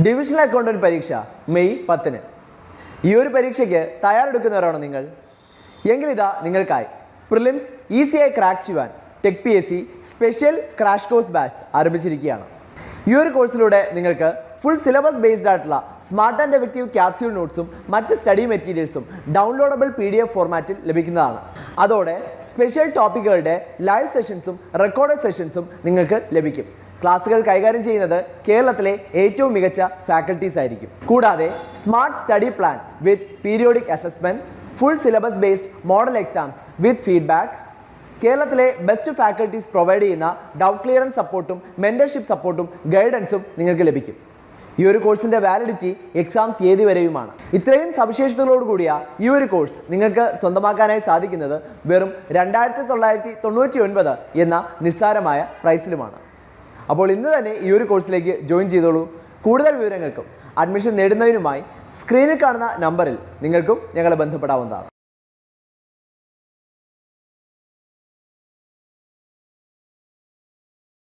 Divisional accountant പരീക്ഷ May പത്തിന്. ഈ ഒരു പരീക്ഷയ്ക്ക് തയ്യാറെടുക്കുന്നവരാണോ നിങ്ങൾ? എങ്കിലിതാ നിങ്ങൾക്കായി. പ്രിലിംസ് ഈസിയായി ക്രാക്ക് ചെയ്യുവാൻ tech P S C special crash course batch ആരംഭിച്ചിരിക്കുകയാണ്. ഈ ഒരു കോഴ്സിലൂടെ നിങ്ങൾക്ക് ഫുൾ സിലബസ് ബേസ്ഡ് ആയിട്ടുള്ള സ്മാർട്ട് ആൻഡ് എഫക്റ്റീവ് ക്യാപ്സ്യൂൾ നോട്ട്സും മറ്റ് സ്റ്റഡി മെറ്റീരിയൽസും ഡൗൺലോഡബിൾ പി ഡി എഫ് ഫോർമാറ്റിൽ ലഭിക്കുന്നതാണ്. അതോടെ സ്പെഷ്യൽ ടോപ്പിക്കുകളുടെ ലൈവ് സെഷൻസും റെക്കോർഡ് സെഷൻസും നിങ്ങൾക്ക് ലഭിക്കും. ക്ലാസ്സുകൾ കൈകാര്യം ചെയ്യുന്നത് കേരളത്തിലെ ഏറ്റവും മികച്ച ഫാക്കൽറ്റീസ് ആയിരിക്കും. കൂടാതെ smart study plan with periodic assessment full syllabus based model exams with feedback കേരളത്തിലെ ബെസ്റ്റ് ഫാക്കൽറ്റീസ് പ്രൊവൈഡ് ചെയ്യുന്ന ഡൗട്ട് ക്ലിയറൻസ് സപ്പോർട്ടും മെന്റർഷിപ്പ് സപ്പോർട്ടും ഗൈഡൻസും നിങ്ങൾക്ക് ലഭിക്കും. ഈ ഒരു കോഴ്സിന്റെ വാലിഡിറ്റി എക്സാം തീയതി വരെയുമാണ്. ഇത്രയും സവിശേഷതകളോട് കൂടിയ ഈ ഒരു കോഴ്സ് നിങ്ങൾക്ക് സ്വന്തമാക്കാനായി സാധിക്കുന്നത് വെറും രണ്ടായിരത്തി തൊള്ളായിരത്തി തൊണ്ണൂറ്റി ഒൻപത് എന്ന നിസ്സാരമായ പ്രൈസിലുമാണ് അപ്പോൾ ഇന്ന് തന്നെ ഈ ഒരു കോഴ്സിലേക്ക് ജോയിൻ ചെയ്തോളൂ. കൂടുതൽ വിവരങ്ങൾക്കും അഡ്മിഷൻ നേടുന്നതിനുമായി സ്ക്രീനിൽ കാണുന്ന നമ്പറിൽ നിങ്ങൾക്കും ഞങ്ങളെ ബന്ധപ്പെടാവുന്നതാണ്.